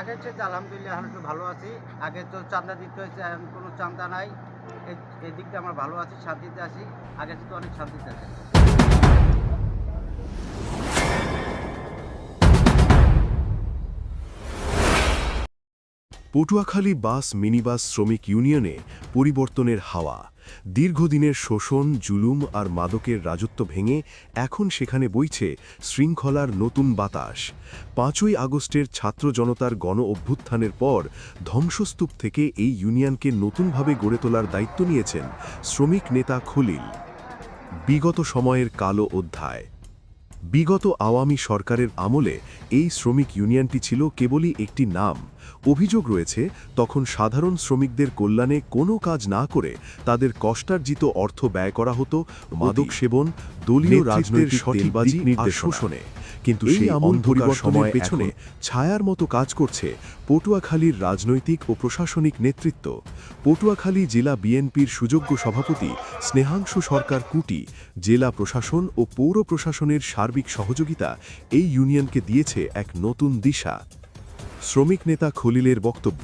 আগের চেয়ে আলহামদুলিল্লাহ এখন একটু ভালো আছি। আগে তো চান্দা দিতে হয়েছে, এখন কোনো চান্দা নাই। এদিকটা আমার ভালো আছি, শান্তিতে আছি। আগের চেয়ে অনেক শান্তিতে আছি। পটুয়াখালী বাস মিনিবাস শ্রমিক ইউনিয়নে পরিবর্তনের হাওয়া। দীর্ঘদিনের শোষণ, জুলুম আর মাদকের রাজত্ব ভেঙে এখন সেখানে বইছে শৃঙ্খলার নতুন বাতাস। পাঁচই আগস্টের ছাত্র জনতার গণ অভ্যুত্থানের পর ধ্বংসস্তূপ থেকে এই ইউনিয়নকে নতুনভাবে গড়ে তোলার দায়িত্ব নিয়েছেন শ্রমিক নেতা খলিল। বিগত সময়ের কালো অধ্যায়। বিগত আওয়ামী সরকারের আমলে এই শ্রমিক ইউনিয়নটি ছিল কেবলই একটি নাম। অভিযোগ রয়েছে তখন সাধারণ শ্রমিকদের কল্যাণে কোনো কাজ না করে তাদের কষ্টার্জিত অর্থ ব্যয় করা হতো মাদক সেবন দলীয় রাজনৈতিক সঠিকবাজি আর শোষণে। কিন্তু সেই আমূল পরিবর্তনের পেছনে ছায়ার মতো কাজ করছে পটুয়াখালীর রাজনৈতিক ও প্রশাসনিক নেতৃত্ব। পটুয়াখালী জেলা বিএনপির সুযোগ্য সভাপতি স্নেহাংশু সরকার কুটি জেলা প্রশাসন ও পৌর প্রশাসনের সার্বিক সহযোগিতা এই ইউনিয়নকে দিয়েছে এক নতুন দিশা। শ্রমিক নেতা খলিলের বক্তব্য।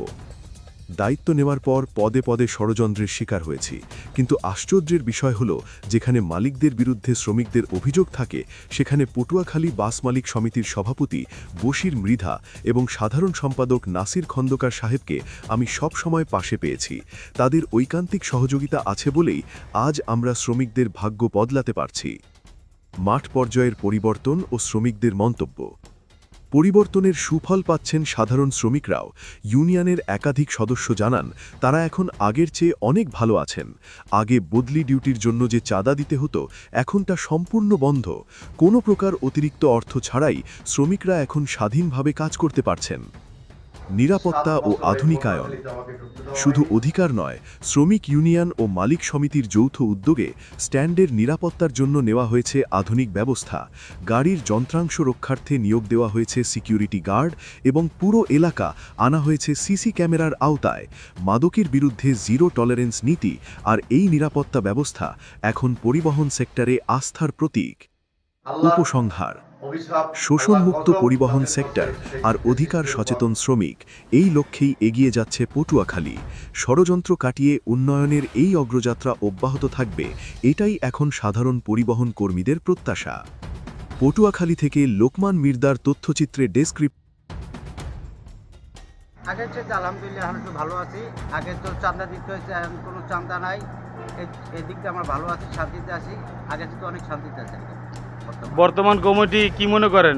দায়িত্ব নেওয়ার পর পদে পদে ষড়যন্ত্রের শিকার হয়েছি। কিন্তু আশ্চর্যের বিষয় হল, যেখানে মালিকদের বিরুদ্ধে শ্রমিকদের অভিযোগ থাকে, সেখানে পটুয়াখালী বাস মালিক সমিতির সভাপতি বশির মৃধা এবং সাধারণ সম্পাদক নাসির খন্দকার সাহেবকে আমি সব সময় পাশে পেয়েছি। তাদের ঐকান্তিক সহযোগিতা আছে বলেই আজ আমরা শ্রমিকদের ভাগ্য বদলাতে পারছি। মাঠ পর্যায়ের পরিবর্তন ও শ্রমিকদের মন্তব্য। পরিবর্তনের সুফল পাচ্ছেন সাধারণ শ্রমিকরাও। ইউনিয়নের একাধিক সদস্য জানান, তারা এখন আগের চেয়ে অনেক ভালো আছেন। আগে বদলি ডিউটির জন্য যে চাঁদা দিতে হতো, এখন তা সম্পূর্ণ বন্ধ। কোনো প্রকার অতিরিক্ত অর্থ ছাড়াই শ্রমিকরা এখন স্বাধীনভাবে কাজ করতে পারছেন। নিরাপত্তা ও আধুনিকায়ন। শুধু অধিকার নয় শ্রমিক ইউনিয়ন ও মালিক সমিতির যৌথ উদ্যোগে স্ট্যান্ডের নিরাপত্তার জন্য নেওয়া হয়েছে আধুনিক ব্যবস্থা। গাড়ির যন্ত্রাংশ রক্ষার্থে নিয়োগ দেওয়া হয়েছে সিকিউরিটি গার্ড এবং পুরো এলাকা আনা হয়েছে সিসি ক্যামেরার আওতায়। মাদকের বিরুদ্ধে জিরো টলারেন্স নীতি আর এই নিরাপত্তা ব্যবস্থা এখন পরিবহন সেক্টরে আস্থার প্রতীক। উপসংহার। শোষণমুক্ত পরিবহন সেক্টর আর অধিকার সচেতন শ্রমিক এই লক্ষ্যেই এগিয়ে যাচ্ছে পটুয়াখালী। ষড়যন্ত্র কাটিয়ে উন্নয়নের এই অগ্রযাত্রা অব্যাহত থাকবে এটাই এখন সাধারণ পরিবহন কর্মীদের প্রত্যাশা। পটুয়াখালী থেকে লোকমান মির্দার তথ্যচিত্রে ডেসক্রিপ আগের চেয়ে আলহামদুলিল্লাহ এখন একটু ভালো আছি। আগে তো চাঁদা দিতে হয়েছে এখন কোনো চাঁদা নাই। এ- এদিক দিয়ে আমরা ভালো আছি শান্তিতে আছি। আগের চেয়ে তো অনেক শান্তিতে আছি। বর্তমানে। কমিটি কি মনে করেন?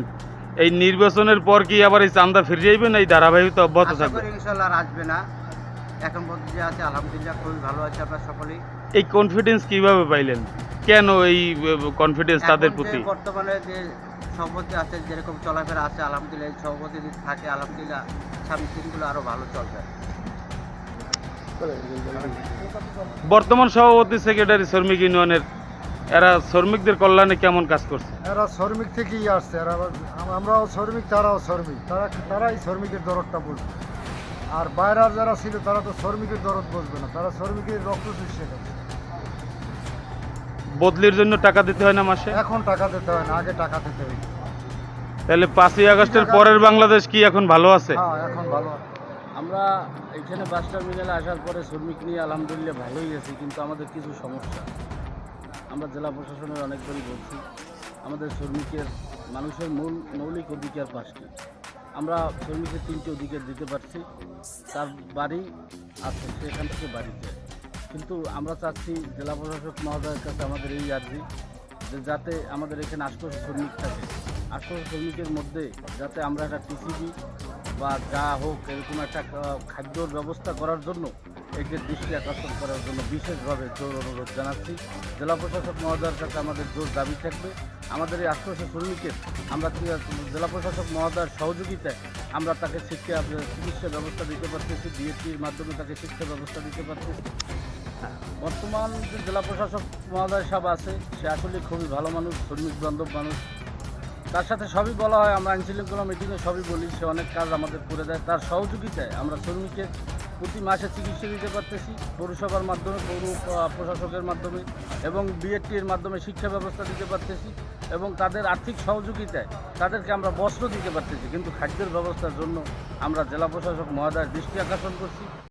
এই নির্বাচনের পর কি আবার এই চান্দা ফিরে যাইবে না এই ধারাবাহিকতা অব্যাহত থাকবে? ইনশাল্লাহ আসবে না। এখন পর্যন্ত যে আছে আলহামদুলিল্লাহ খুবই ভালো আছে আমরা সকলেই। এই কনফিডেন্স কীভাবে পাইলেন? কেন এই কনফিডেন্স তাদের প্রতি? বর্তমানে যে সভাপতি আছে যেরকম চলাফেরা আছে আলহামদুলিল্লাহ এই সভাপতি যদি থাকে আলহামদুলিল্লাহ সামনে দিনগুলো আরও ভালো চলবে। বর্তমান সভাপতি সেক্রেটারি শ্রমিক ইউনিয়নের এরা শ্রমিকদের কল্যাণে কেমন কাজ করছে? এরা শ্রমিক থেকেই আসছে এরা আমরাও শ্রমিক তারাও শ্রমিক। তারা তারাই শ্রমিকের দরদটা বুঝবে। আর বাইরের যারা ছিল তারা তো শ্রমিকের দরদ বুঝবে না তারা শ্রমিকের রক্ত চুষে বদলির জন্য টাকা দিতে হয় না মাসে? এখন টাকা দিতে হয় না আগে টাকা দিতে হয়। তাহলে পাঁচই আগস্টের পরের বাংলাদেশ কি এখন ভালো আছে? হ্যাঁ এখন ভালো আমরা এখানে বাস টার্মিনালে আসার পরে শ্রমিক নিয়ে আলহামদুলিল্লাহ ভালোই আছি কিন্তু আমাদের কিছু সমস্যা। আমরা জেলা প্রশাসনের অনেকবারই বলছি, আমাদের শ্রমিকের, মানুষের মূল, মৌলিক অধিকার পাঁচটি। আমরা শ্রমিকের তিনটি অধিকার দিতে পারছি, তার বাড়ি আছে, সেখান থেকে বাড়িতে কিন্তু আমরা চাচ্ছি জেলা প্রশাসক মহোদয়ের কাছে আমাদের এই আর্জি, যে যাতে আমাদের এখানে আটশোশো শ্রমিক থাকে। আটশোশো শ্রমিকের মধ্যে যাতে আমরা একটা টিসিবি বা যা হোক এরকম একটা খাদ্যর ব্যবস্থা করার জন্য এদের দৃষ্টি আকর্ষণ করার জন্য বিশেষভাবে জোর অনুরোধ জানাচ্ছি। জেলা প্রশাসক মহোদয়ের কাছে আমাদের জোর দাবি থাকবে। আমাদের এই আটশোশো শ্রমিকের আমরা জেলা প্রশাসক মহোদয়ের সহযোগিতায় আমরা তাকে শিক্ষা, চিকিৎসা ব্যবস্থা দিতে পারতেছি ডিএসপির মাধ্যমে তাকে শিক্ষা ব্যবস্থা দিতে পারতেছি। বর্তমান যে জেলা প্রশাসক মহোদয় সাহেব আছে, সে আসলে খুবই ভালো মানুষ, শ্রমিক বান্ধব মানুষ। তার সাথে সবই বলা হয়, আমরা আইনশৃঙ্খলা মিটিংয়ে সবই বলি, সে অনেক কাজ আমাদের করে দেয়। তার সহযোগিতায় আমরা শ্রমিকের প্রতি মাসে চিকিৎসা দিতে পারতেছি, পৌরসভার মাধ্যমে, পৌর প্রশাসকের মাধ্যমে এবং বিএডটির মাধ্যমে শিক্ষা ব্যবস্থা দিতে পারতেছি এবং তাদের আর্থিক সহযোগিতায় তাদেরকে আমরা বস্ত্র দিতে পারতেছি। কিন্তু খাদ্যের ব্যবস্থার জন্য আমরা জেলা প্রশাসক মহোদয়ের দৃষ্টি আকর্ষণ করছি।